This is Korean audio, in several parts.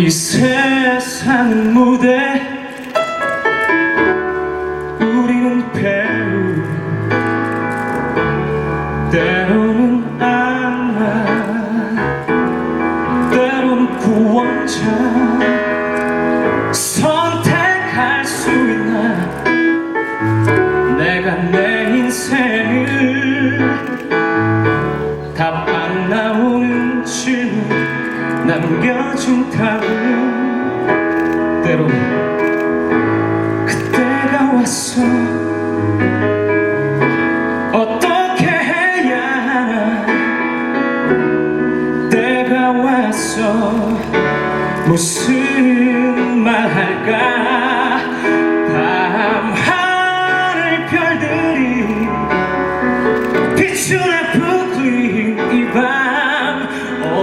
이 세상 무대 남겨준다면 때로 그때가 왔어. 어떻게 해야 하나? 때가 왔어. 무슨 말 할까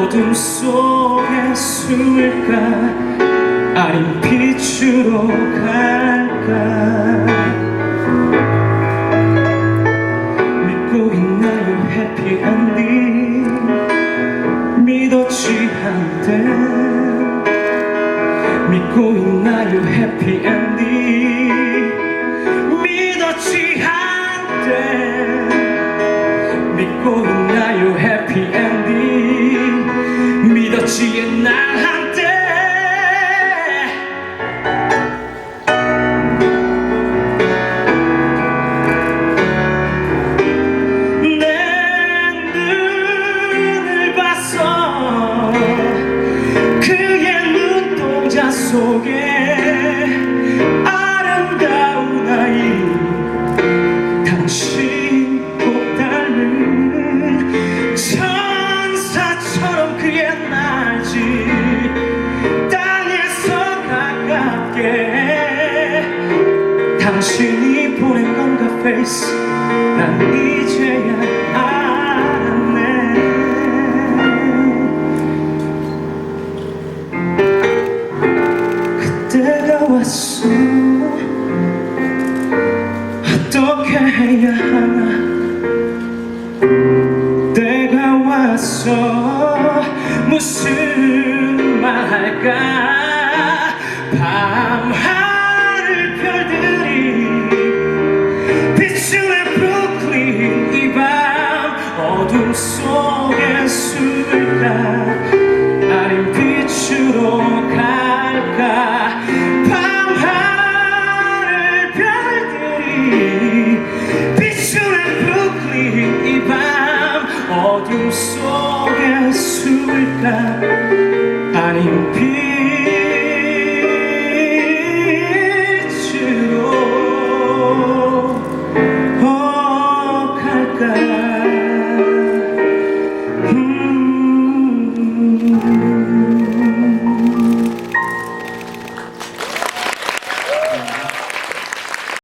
어둠 속에 숨을까? 아님 빛으로 갈까? 믿고 있나요? 해피엔딩 믿었지 한때 믿고 있나요? 해피엔딩 믿었지 한때 믿고 있나요? 해피엔딩 옛날 한때 내 눈을 봤어 그의 눈동자 속에 아름다운 아이 당신 꼭 닮은 천사처럼 그의 날 가깝게 당신이 보낸 건가 페이스 난 이제야 알았네. 그때가 왔어. 어떻게 해야 하나? 때가 왔어 아님 빛으로 갈까? 밤 하늘 별들이 비추는 브루클린 어둠 속에 숨을까? 아님 빛